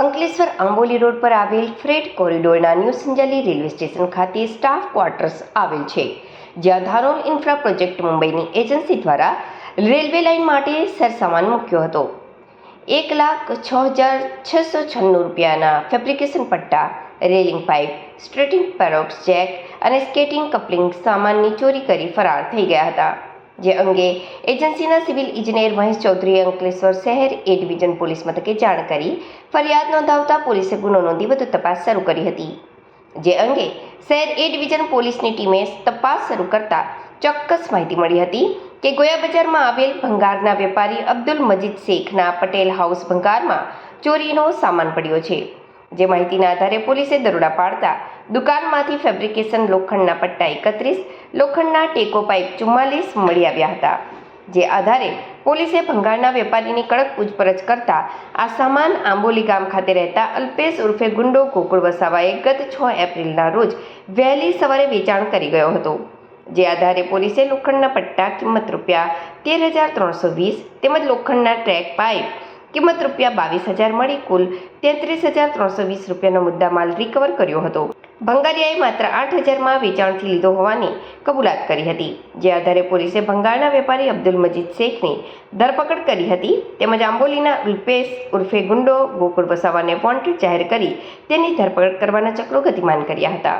Ankleshwar Amboli road પર આવેલ freight કોરિડોરના ન્યૂ સંજાલી રેલવે સ્ટેશન ખાતે સ્ટાફ ક્વાર્ટર્સ આવેલ છે, જ્યાં ધારોલ ઇન્ફ્રા પ્રોજેક્ટ મુંબઈની એજન્સી દ્વારા રેલવે લાઇન માટે સરસામાન મૂક્યો હતો. એક લાખ છ હજાર છસો છન્નું રૂપિયાના ફેબ્રિકેશન પટ્ટા, રેલિંગ પાઇપ, સ્ટ્રેટિંગ પેરોક્સ જેક અને સ્કેટિંગ કપલિંગ સામાનની ચોરી કરી ફરાર થઈ ગયા હતા. જે અંગે એજન્સીના સિવિલ ઇજનેર મહેશ ચૌધરીએ અંકલેશ્વર શહેર એ ડિવિઝન પોલીસ મથકે જાણ કરી, ફરિયાદ નોંધાવતા પોલીસે ગુનો નોંધી વધુ તપાસ શરૂ કરી હતી. જે અંગે શહેર એ ડિવિઝન પોલીસની ટીમે તપાસ શરૂ કરતા ચોક્કસ માહિતી મળી હતી કે ગોયા બજારમાં આવેલ ભંગારના વેપારી અબ્દુલ મજીદ શેખના પટેલ હાઉસ ભંગારમાં ચોરીનો સામાન પડ્યો છે. જે માહિતીના આધારે પોલીસે દરોડા પાડતા દુકાનમાંથી ફેબ્રિકેશન લોખંડના પટ્ટા એકત્રીસ, લોખંડના ટેકો પાઇપ ચુમ્માલીસ મળી આવ્યા હતા, જે આધારે પોલીસે ભંગારના વેપારીની કડક પૂછપરછ કરતા આ સામાન આંબોલી ગામ ખાતે રહેતા અલ્પેશ ઉર્ફે ગુંડો ગોકુળ વસાવાએ ગત છ એપ્રિલના રોજ વહેલી સવારે વેચાણ કરી ગયો હતો, જે આધારે પોલીસે લોખંડના પટ્ટા કિંમત રૂપિયા તેર હજાર ત્રણસો વીસ તેમજ લોખંડના ટ્રેક પાઇપ કિંમત રૂપિયા બાવીસ હજાર મળી કુલ તેત્રીસ હજાર ત્રણસો વીસ રૂપિયાનો મુદ્દામાલ રિકવર કર્યો હતો. ભંગારિયાએ માત્ર આઠ હજારમાં વેચાણથી લીધો હોવાની કબૂલાત કરી હતી. જે આધારે પોલીસે ભંગાળના વેપારી અબ્દુલ મજીદ શેખની ધરપકડ કરી હતી તેમજ આંબોલીના ઉલ્પેશ ઉર્ફે ગુંડો ગોકુળ વસાવાને વોન્ટેડ જાહેર કરી તેની ધરપકડ કરવાના ચક્રો ગતિમાન કર્યા હતા.